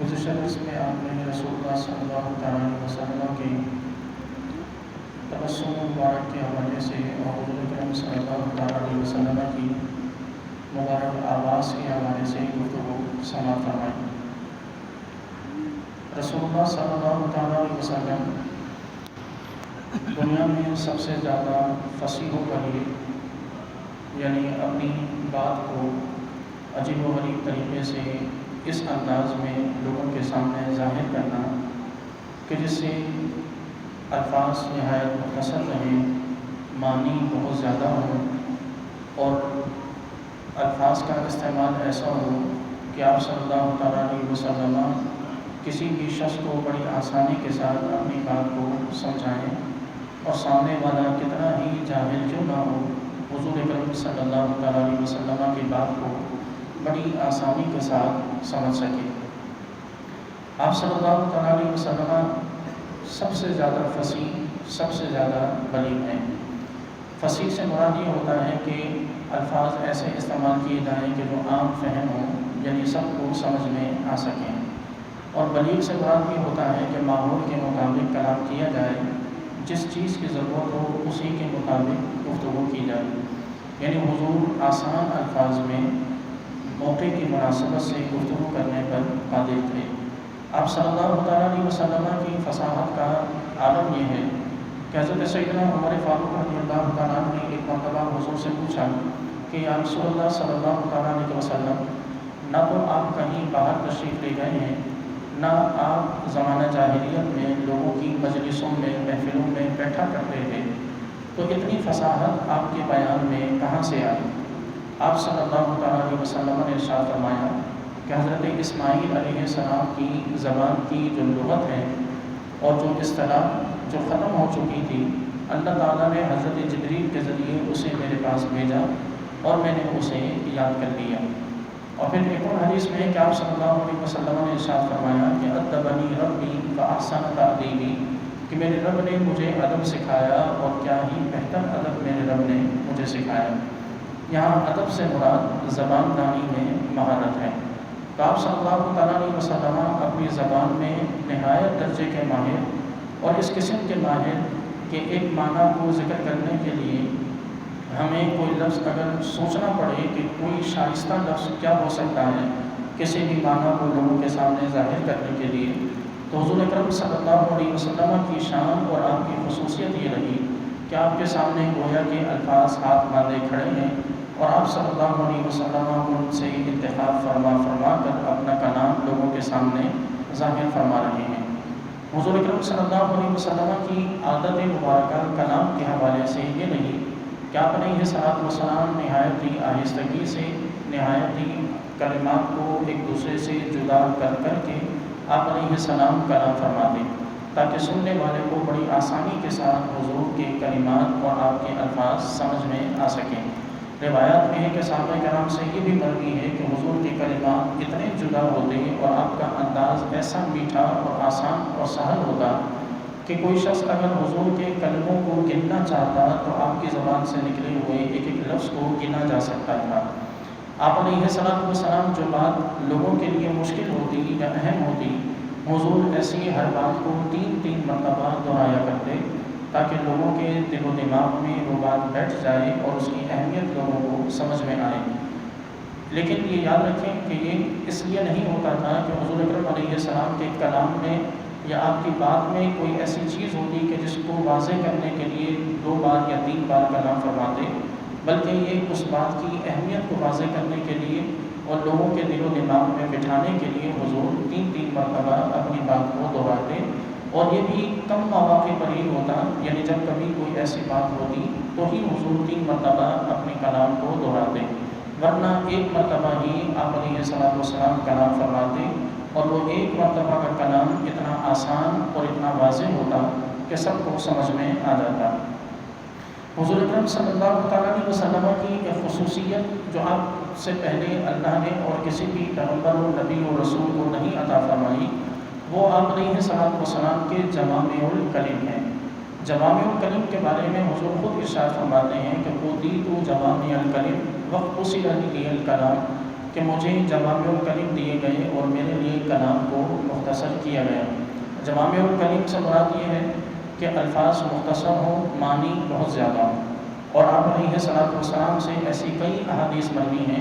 گزشتہ اس میں آپ نے رسول اللہ صلی اللہ تعالیٰ علیہ وسلم کے تبسم مبارک کے حوالے سے اور حضور اکرم صلی اللہ تعالیٰ علیہ وسلم کی مبارک آواز کے حوالے سے گفتگو سماعت فرمائی۔ رسول اللہ صلی اللہ تعالیٰ علیہ وسلم دنیا میں سب سے زیادہ فصیح و غریب یعنی اپنی بات کو عجیب و غریب طریقے سے اس انداز میں لوگوں کے سامنے ظاہر کرنا کہ جس سے الفاظ نہایت مختصر رہیں، معنی بہت زیادہ ہوں اور الفاظ کا استعمال ایسا ہو کہ آپ صلی اللہ تعالیٰ علیہ وسلم کسی بھی شخص کو بڑی آسانی کے ساتھ اپنی بات کو سمجھائیں اور سامنے والا کتنا ہی جاہل کیوں نہ ہو، حضور اکرم صلی اللہ تعالیٰ علیہ وسلم کی بات کو بڑی آسانی کے ساتھ سمجھ سکے۔ آپ صلی اللہ تعالیٰ علیہ وسلم سب سے زیادہ فصیح، سب سے زیادہ بلیغ ہیں۔ فصیح سے مراد یہ ہوتا ہے کہ الفاظ ایسے استعمال کیے جائیں کہ جو عام فہم ہوں یعنی سب کو سمجھ میں آ سکیں۔ اور بلیغ سے مراد یہ ہوتا ہے کہ ماحول کے مطابق کلام کیا جائے، جس چیز کی ضرورت ہو اسی کے مطابق گفتگو کی جائے۔ یعنی حضور آسان الفاظ میں موقع کی مناسبت سے گفتگو کرنے پر قادر تھے۔ آپ صلی اللہ تعالیٰ علیہ وسلم کی فصاحت کا عالم یہ ہے کہ حضرت سیدنا عمر فاروق رضی اللہ تعالیٰ نے ایک مرتبہ حضور سے پوچھا کہ یا رسول اللہ صلی اللہ تعالیٰ علیہ وسلم، نہ تو آپ کہیں باہر تشریف لے گئے ہیں، نہ آپ زمانہ جاہلیت میں لوگوں کی مجلسوں میں، محفلوں میں بیٹھا کرتے تھے۔ تو اتنی فصاحت آپ کے بیان میں کہاں سے آئی؟ آپ صلی اللہ تعالیٰ علیہ وسلم نے ارشاد فرمایا کہ حضرت اسماعیل علیہ السلام کی زبان کی جو لغت ہے اور جو اصطلاح جو ختم ہو چکی تھی، اللہ تعالیٰ نے حضرت جبریل کے ذریعے اسے میرے پاس بھیجا اور میں نے اسے یاد کر لیا۔ اور پھر ایک اور حدیث میں کہ آپ صلی اللہ علیہ وسلم نے ارشاد فرمایا کہ ادبنی ربی کا آسان تعدیبی کہ میرے رب نے مجھے ادب سکھایا اور کیا ہی بہتر ادب میرے رب نے مجھے سکھایا۔ یہاں ادب سے مراد زبان دانی میں مہارت ہے۔ تو آپ صلی اللہ تعالیٰ علیہ وسلم اپنی زبان میں نہایت درجے کے ماہر اور اس قسم کے ماہر کہ ایک معنی کو ذکر کرنے کے لیے ہمیں کوئی لفظ اگر سوچنا پڑے کہ کوئی شائستہ لفظ کیا ہو سکتا ہے کسی بھی معنی کو لوگوں کے سامنے ظاہر کرنے کے لیے، تو حضور اکرم صلی اللہ علیہ وسلم کی شان اور آپ کی خصوصیت یہ رہی کہ آپ کے سامنے گویا کے الفاظ ہاتھ باندھے کھڑے ہیں اور آپ صلی اللہ علیہ وسلم ان سے انتخاب فرما فرما کر اپنا کلام لوگوں کے سامنے ظاہر فرما رہے ہیں۔ حضور اکرم صلی اللہ علیہ وسلم کی عادت مبارکہ کلام کے حوالے سے یہ نہیں کہ آپ نے یہ صلاحت وسلام نہایت ہی آہستگی سے، نہایت ہی کلمات کو ایک دوسرے سے جدا کر کر کے آپ نے یہ سلام کلام فرما دیں تاکہ سننے والے کو بڑی آسانی کے ساتھ حضور کے کلمات اور آپ کے الفاظ سمجھ میں آ سکیں۔ روایات میں ہے کہ صحابہ کرام سے یہ بھی مرغی ہے کہ حضور کے کلمات اتنے جدا ہوتے ہیں اور آپ کا انداز ایسا میٹھا اور آسان اور سہل ہوتا کہ کوئی شخص اگر حضور کے کلموں کو گننا چاہتا تو آپ کی زبان سے نکلے ہوئے ایک ایک لفظ کو گنا جا سکتا تھا۔ آپ نے یہ صلاح و سلام جو بات لوگوں کے لیے مشکل ہوتی یا اہم ہوتی حضور ایسی ہر بات کو تین تین مرتبہ دہرایا کرتے تاکہ لوگوں کے دل و دماغ میں وہ بات بیٹھ جائے اور اس کی اہمیت لوگوں کو سمجھ میں آئے۔ لیکن یہ یاد رکھیں کہ یہ اس لیے نہیں ہوتا تھا کہ حضور اکرم علیہ السلام کے کلام میں یا آپ کی بات میں کوئی ایسی چیز ہوتی کہ جس کو واضح کرنے کے لیے دو بار یا تین بار کلام فرماتے، بلکہ یہ اس بات کی اہمیت کو واضح کرنے کے لیے اور لوگوں کے دل و دماغ میں بٹھانے کے لیے حضور تین تین مرتبہ اپنی بات کو دہراتے اور یہ بھی کم مواقع پر ہی ہوتا یعنی جب کبھی کوئی ایسی بات ہوتی تو ہی حضور تین مرتبہ اپنے کلام کو دہراتے۔ ورنہ ایک مرتبہ ہی آپ علیہ صلاح وسلام کلام فرماتے اور وہ ایک مرتبہ کا کلام اتنا آسان اور اتنا واضح ہوتا کہ سب کو سمجھ میں آ جاتا۔ حضور اکرم صلی اللہ تعالیٰ علیہ وسلم کی ایک خصوصیت جو آپ سے پہلے اللہ نے اور کسی بھی پیغمبر و نبی و رسول کو نہیں عطا فرمائی، وہ آپ علیہ صلاحت وسلام کے جوامع الکلم ہیں۔ جوامع الکلم کے بارے میں حضور خود ارشاد فرماتے ہیں کہ وہ دی تو جوامع الکلم وقت اسی علی الکلام کہ مجھے جوامع الکلیم دیے گئے اور میرے لیے کلام کو مختصر کیا گیا۔ جوامع الکلیم سے مراد یہ ہے کہ الفاظ مختصر ہوں، معنی بہت زیادہ ہوں۔ اور آپ علیہ صلاحت والسلام سے ایسی کئی احادیث مروی ہیں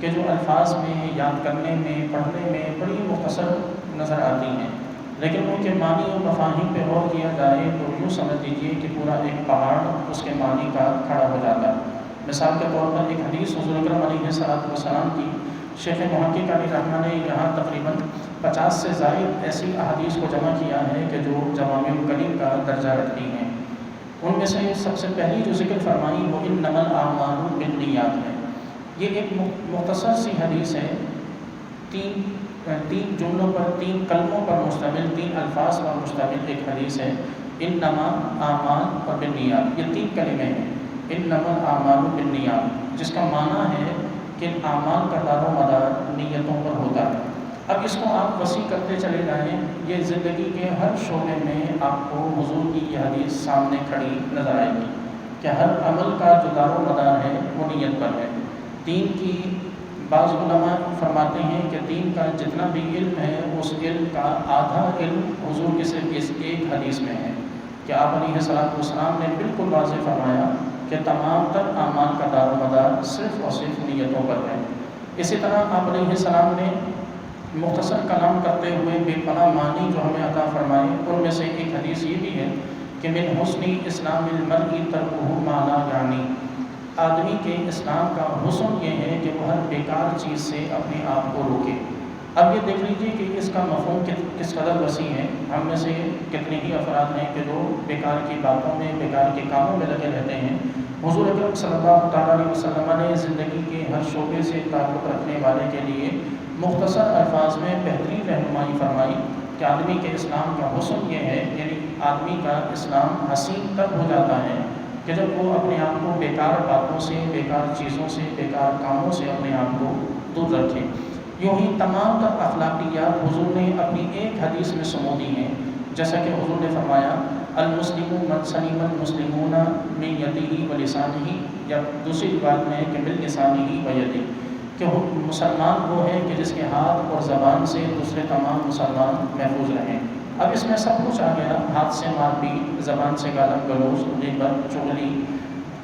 کہ جو الفاظ میں، یاد کرنے میں، پڑھنے میں بڑی مختصر نظر آتی ہیں۔ لیکن ان کے معنی اور مفاہیم پہ غور کیا جائے تو یوں سمجھ لیجیے کہ پورا ایک پہاڑ اس کے معنی کا کھڑا ہو جاتا ہے۔ مثال کے طور پر ایک حدیث حضور اکرم علیہ صلاحت والسلام کی شیخ محقق علی رحمٰ نے یہاں تقریباً پچاس سے زائد ایسی احادیث کو جمع کیا ہے کہ جو جوامع الکلیم کا درجہ رکھتی ہیں۔ ان میں سے سب سے پہلی جو ذکر فرمائی وہ ان نمل اعمال بالنیات ہے۔ یہ ایک مختصر سی حدیث ہے۔ تین تین جملوں پر، تین کلموں پر مشتمل، تین الفاظ پر مشتمل ایک حدیث ہے۔ ان نما اعمال اور بنیاد یہ تین کلمے ہیں۔ ان نمل اعمال بنیاد جس کا معنی ہے کہ اعمال کا دار و مدار نیتوں پر ہوتا ہے۔ اب اس کو آپ وسیع کرتے چلے جائیں، یہ زندگی کے ہر شعبے میں آپ کو حضور کی یہ حدیث سامنے کھڑی نظر آئے گی کہ ہر عمل کا جو دار و مدار ہے، وہ نیت پر ہے۔ دین کی بعض علماء فرماتے ہیں کہ دین کا جتنا بھی علم ہے، اس علم کا آدھا علم حضور کے صرف اس ایک حدیث میں ہے۔ کہ آپ علیہ صلاحت والسلام نے بالکل واضح فرمایا کہ تمام تر اعمال کا دار و مدار صرف اور صرف نیتوں پر ہے۔ اسی طرح آپ علیہ السلام نے مختصر کلام کرتے ہوئے بے پناہ معنی جو ہمیں عطا فرمائے، ان میں سے ایک حدیث یہ بھی ہے کہ من حسنی اسلام المرئی ترک مالا یعنی آدمی کے اسلام کا حسن یہ ہے کہ وہ ہر بیکار چیز سے اپنے آپ کو روکے۔ اب یہ دیکھ لیجیے کہ اس کا مفہوم کس قدر وسیع ہے۔ ہم میں سے کتنے ہی افراد ہیں کہ جو بیکار کی باتوں میں، بیکار کے کاموں میں لگے رہتے ہیں۔ حضور اکرم صلی اللہ تعالیٰ علیہ وسلم نے زندگی کے ہر شعبے سے تعلق رکھنے والے کے لیے مختصر الفاظ میں بہترین رہنمائی فرمائی کہ آدمی کے اسلام کا حسن یہ ہے یعنی آدمی کا اسلام حسین تب ہو جاتا ہے کہ جب وہ اپنے آپ کو بیکار باتوں سے، بیکار چیزوں سے، بیکار کاموں سے اپنے آپ کو دور رکھے۔ یوں ہی تمام تر اخلاقیات حضور نے اپنی ایک حدیث میں سمو دی ہیں۔ جیسا کہ حضور نے فرمایا المسلم من سلیم المسلمون میں یتی ہی و لسان ہی یا دوسری بات میں کہ بل لسانی ہی و یتی کہ مسلمان وہ ہے کہ جس کے ہاتھ اور زبان سے دوسرے تمام مسلمان محفوظ رہیں۔ اب اس میں سب کچھ آ گیا۔ ہاتھ سے مار بھی زبان سے غالب گلوز، غیبت، چغلی،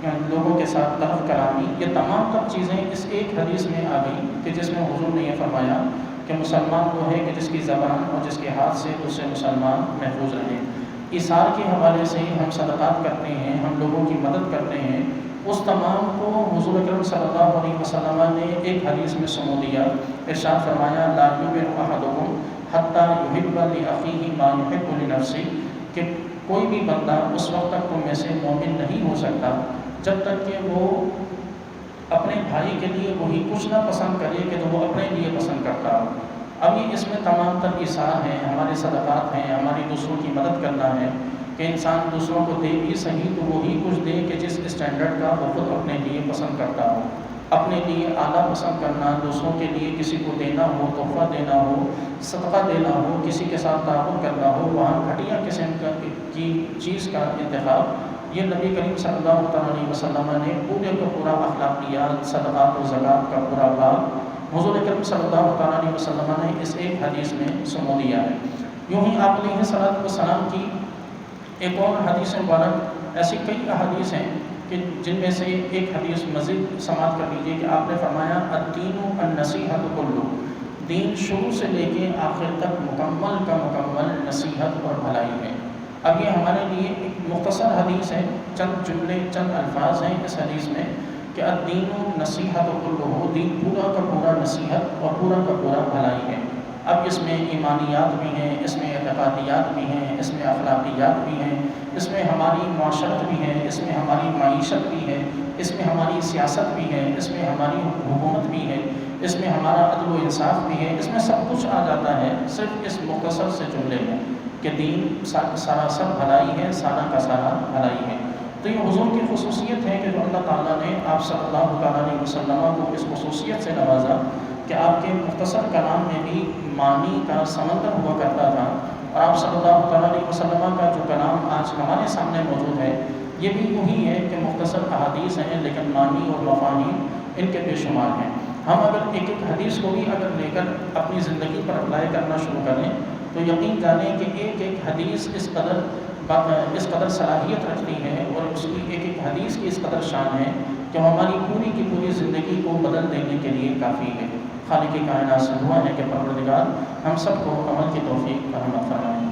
لوگوں کے ساتھ طرف کلامی یہ تمام تب چیزیں اس ایک حدیث میں آ گئی کہ جس میں حضور نے یہ فرمایا کہ مسلمان وہ ہے کہ جس کی زبان اور جس کے ہاتھ سے دوسرے مسلمان محفوظ رہیں۔ اثار کے حوالے سے ہم صدقات کرتے ہیں، ہم لوگوں کی مدد کرتے ہیں اس تمام کو حضور اکرم صلی اللہ علیہ وسلم نے ایک حدیث میں سمو دیا۔ ارشاد فرمایا لاجو میں احدکم حتیٰ یحب عقی ما یحب لنفسی کہ کوئی بھی بندہ اس وقت تک تم میں سے مومن نہیں ہو سکتا، جب تک کہ وہ اپنے بھائی کے لیے وہی کچھ نہ پسند کرے کہ تو وہ اپنے لیے پسند کرتا ہو۔ اب یہ اس میں تمام تر اثار ہیں، ہمارے صدقات ہیں، ہماری دوسروں کی مدد کرنا ہے۔ کہ انسان دوسروں کو دے بھی صحیح تو وہی کچھ دے کہ جس اسٹینڈرڈ کا وہ خود اپنے لیے پسند کرتا ہو۔ اپنے لیے اعلیٰ پسند کرنا، دوسروں کے لیے کسی کو دینا ہو، تحفہ دینا ہو، صدقہ دینا ہو، کسی کے ساتھ تعاون کرنا ہو، وہاں گھٹیا قسم کا کی چیز کا انتخاب۔ یہ نبی کریم صلی اللہ تعالیٰ علیہ وسلم نے پورے کا پورا اخلاقیات صدقات و زکوٰۃ کا پورا باب۔ حضور کریم صلی اللہ تعالیٰ علیہ وسلم نے اس ایک حدیث میں سمو دیا ہے۔ یوں ہی آپ علیہ صلاحت وسلام کی ایک اور حدیث مبارک، ایسی کئی احادیث ہیں کہ جن میں سے ایک حدیث مزید سماعت کر لیجیے کہ آپ نے فرمایا، الدین و النصیحت کلو، دین شروع سے لے کے آخر تک مکمل کا مکمل نصیحت اور بھلائی ہے۔ اب یہ ہمارے لیے ایک مختصر حدیث ہے، چند جملے، چند الفاظ ہیں اس حدیث میں کہ الدین و نصیحت و کلو، دین پورا کا پورا نصیحت اور پورا کا پورا بھلائی ہے۔ اب اس میں ایمانیات بھی ہیں، اس میں اعتقادیات بھی ہیں، اس میں اخلاقیات بھی ہیں، اس میں ہماری معاشرت بھی ہے، اس میں ہماری معیشت بھی ہے، اس میں ہماری سیاست بھی ہے، اس میں ہماری حکومت بھی ہے، اس میں ہمارا عدل و انصاف بھی ہے، اس میں سب کچھ آ جاتا ہے، صرف اس مختصر سے جملے میں کہ دین سراسر بھلائی ہے سارا کا سارا بھلائی ہے۔ تو یہ حضور کی خصوصیت ہے کہ جو اللہ تعالیٰ نے آپ صلی اللہ علیہ وسلم کو اس خصوصیت سے نوازا۔ کہ آپ کے مختصر کلام میں بھی معنی کا سمندر ہوا کرتا تھا اور آپ صلی اللہ تعالیٰ علیہ وسلم کا جو کلام آج ہمارے سامنے موجود ہے، یہ بھی یوں ہی ہے کہ مختصر احادیث ہیں لیکن معنی اور مفانی ان کے بے شمار ہیں۔ ہم اگر ایک ایک حدیث کو بھی اگر لے کر اپنی زندگی پر اپلائی کرنا شروع کریں تو یقین جانیں کہ ایک ایک حدیث اس قدر اس قدر صلاحیت رکھتی ہے اور اس کی ایک ایک حدیث کی اس قدر شان ہے کہ ہماری پوری کی پوری زندگی کو بدل دینے کے لیے کافی ہے۔ خالق کائنات سے دعا ہے کہ پروردگار ہم سب کو عمل کی توفیق فرمائیں